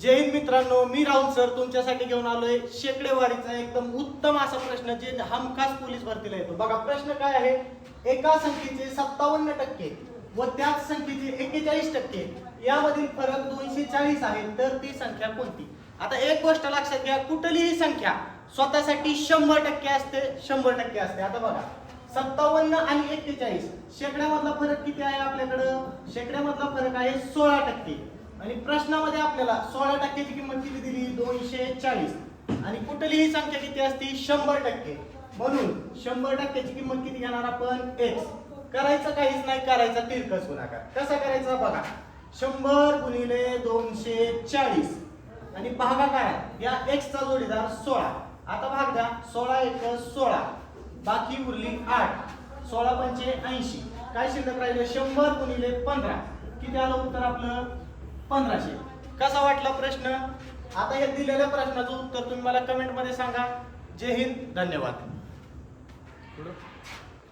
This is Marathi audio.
जय हिंद मित्रांनो मी राहुल सर तुमच्यासाठी घेऊन आलोय शेकडेवारीचा एकदम उत्तम असा प्रश्न जे हमखास पोलीस भरतीला येतो. बघा प्रश्न काय आहे? एका संख्येचे सत्तावन्न टक्के व त्याच संख्येचे एक्केचाळीस टक्के यामधील फरक दोनशे चाळीस आहे तर ती संख्या कोणती? आता एक गोष्ट लक्षात घ्या कुठलीही संख्या स्वतःसाठी शंभर टक्के असते शंभर टक्के असते. आता बघा सत्तावन्न आणि एक्केचाळीस शेकड्यामधला फरक किती आहे आपल्याकडं? शेकड्यामधला फरक आहे सोळा टक्के. आणि प्रश्नामध्ये आपल्याला सोळा टक्क्याची किंमत किती दिली? दोनशे चाळीस. आणि कुठलीही संख्या किती असते? शंभर टक्के. म्हणून शंभर टक्क्याची किंमत किती घेणार आपण? एक्स करायचं काहीच नाही करायचा तिरकस गुणाकार. कसा करायचा? बघा. शंभर गुणिले दोनशे चाळीस. आणि भागाकार या एक्सचा जोडीदार सोळा. आता भाग द्या. सोळा एक सोळा. बाकी उरली आठ. सोळा पंचे ऐंशी. काय शिल्लक राहिलं? शंभर गुणिले पंधरा. किती आलं उत्तर आपलं? पंधराशे. कसा वाटला प्रश्न? आता हे दिलेल्या प्रश्नाचं उत्तर तुम्ही मला कमेंटमध्ये सांगा. जय हिंद धन्यवाद.